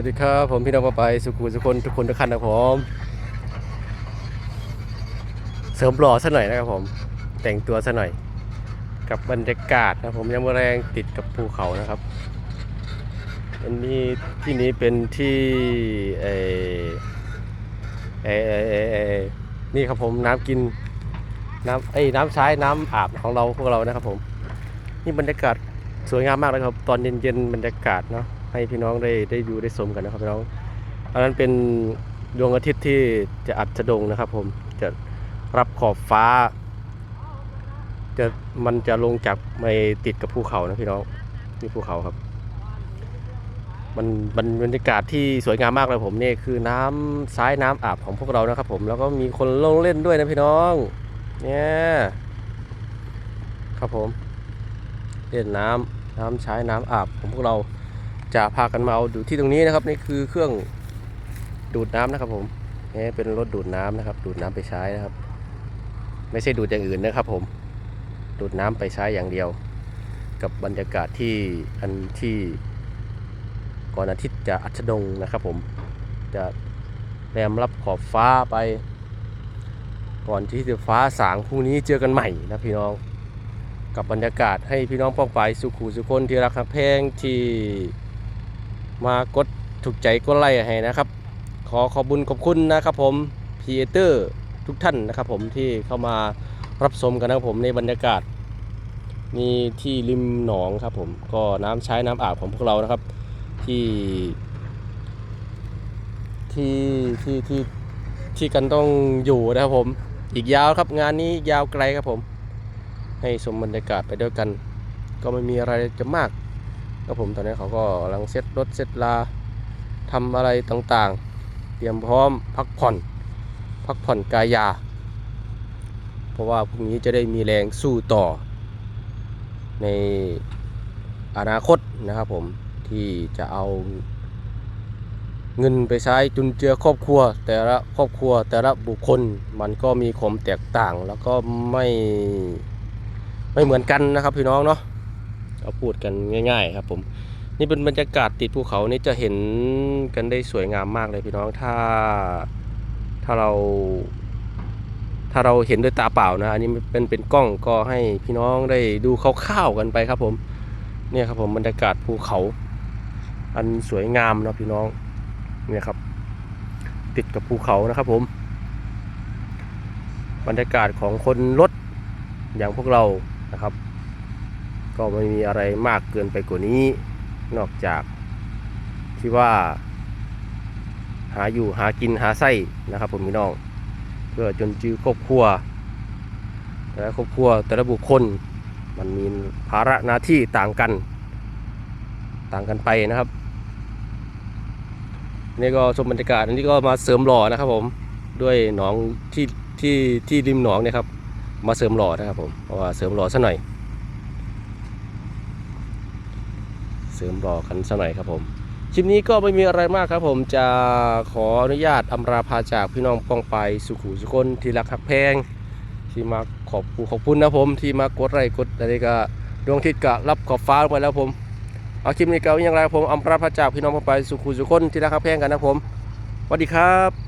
วัสดีครับ ผมพี่น้องปาไปสุขุมสุคนทุกคนทุกท่านนะครับผมเสริมหล่อซะหน่อยนะครับผม แต่งตัวซะหน่อย กับบรรยากาศนะครับผมยังมแรงติดกับภูเขานะครับอันนี้ที่นี้เป็นที่เอเอเอเอเอนี่ครับผมน้ำกินน้ำไอ้น้ำใช้น้ำอาบของเราพวกเรานะครับผม นี่บรรยากาศสวยงามมากเลยครับ ตอนเย็นๆบรรยากาศเนาะ ให้พี่น้องได้ได้ดูได้ชมกันนะครับพี่น้องอันนั้นเป็นดวงอาทิตย์ที่จะอัสดงนะครับ ผมจะรับขอบฟ้า จะมันจะลงจากไม่ติดกับภูเขานะพี่น้องนี่ภูเขาครับ มันมันบรรยากาศที่สวยงามมากเลยผมนี่คือน้ำซ้ายน้ำอาบของพวกเรานะครับ ผมแล้วก็มีคนลงเล่นด้วยนะพี่น้อง เนี่ยครับผมเล่นน้ำน้ำใช้น้ำอาบของพวกเรา จะพากันมาเอาดูที่ตรงนี้นะครับนี่คือเครื่องดูดน้ำนะครับ ผมนี่เป็นรถดูดน้ำนะครับ ดูดน้ำไปใช้นะครับ ไม่ใช่ดูดอย่างอื่นนะครับ ผม ดูดน้ำไปใช้อย่างเดียว กับบรรยากาศที่อันที่ก่อนอาทิตย์จะอัสดงนะครับ ผมจะแรมรับขอบฟ้าไป ก่อนที่จะฟ้าสางพรุ่งนี้เจอกันใหม่นะพี่น้องกับบรรยากาศให้พี่น้องป้องไปสุขูสุคนที่รักหักแพงที่ มากดถูกใจกดไลค์ให้นะครับ ขอขอบคุญขอบคุณนะครับผมพีเตอร์ทุกท่านนะครับผมที่เข้ามารับชมกันนะครับผมในบรรยากาศนี่ที่ริมหนองครับผมก็น้ำใช้น้ำอาบของพวกเรานะครับ ที่ ที่ที่ที่ที่กันต้องอยู่นะครับผม อีกยาวครับงานนี้ยาวไกลครับผม ให้ชมบรรยากาศไปด้วยกัน ก็ไม่มีอะไรจะมาก ก็ผมตอนนี้เขาก็กำลังเซ็ตรถเซ็ตลาทำอะไรต่างๆ เตรียมพร้อมพักผ่อน พักผ่อนกายา เพราะว่าพรุ่งนี้จะได้มีแรงสู้ต่อ ในอนาคตนะครับผมที่จะเอาเงินไปใช้จุนเจือครอบครัว แต่ละครอบครัวแต่ละบุคคลมันก็มีความแตกต่างแล้วก็ไม่ไม่เหมือนกันนะครับพี่น้องเนาะ เอาพูดกันง่าย ๆ ครับผม นี่เป็นบรรยากาศติดภูเขานี่จะเห็นกันได้สวยงามมากเลยพี่น้องถ้าถ้าเรา ถ้าเราเห็นด้วยตาเปล่านะ อันนี้เป็นเป็นกล้องก็ให้พี่น้องได้ดูคร่าวๆกันไปครับผมเนี่ยครับผมบรรยากาศภูเขา อันสวยงามเนาะพี่น้องเนี่ยครับ ติดกับภูเขานะครับผม บรรยากาศของคนรถอย่างพวกเรานะครับ ก็ไม่มีอะไรมากเกินไปกว่านี้ นอกจากที่ว่า หาอยู่หากินหาไส้นะครับผมพี่น้อง เพื่อจนจือครอบครัวแต่ละครอบครัวแต่ละบุคคลมันมีภาระหน้าที่ต่างกัน ต่างกันไปนะครับนี่ก็ชมบรรยากาศอันนี้ก็มาเสริมหล่อนะครับผมด้วยหนองที่ที่ที่ริมหนองเนี่ยครับมาเสริมหล่อนะครับผมเพราะว่าเสริมหล่อซะหน่อย เสริมหล่อกันซะหน่อยครับผมคลิปนี้ก็ไม่มีอะไรมากครับผมจะขออนุญาตอำลาพาจากพี่น้องป้องไปสุขุสุคนที่รักหักแพง ที่มาขอบคุณขอบคุณนะผม ที่มากดไลค์กดอะไรก็ดวงอาทิตย์ก็รับขอบฟ้าลงไปแล้วผมเอาคลิปนี้ก็อย่างไรผมอำลาพาจากพี่น้องป้องไปสุขุสุคนที่รักหักแพงกันนะผมสวัสดีครับ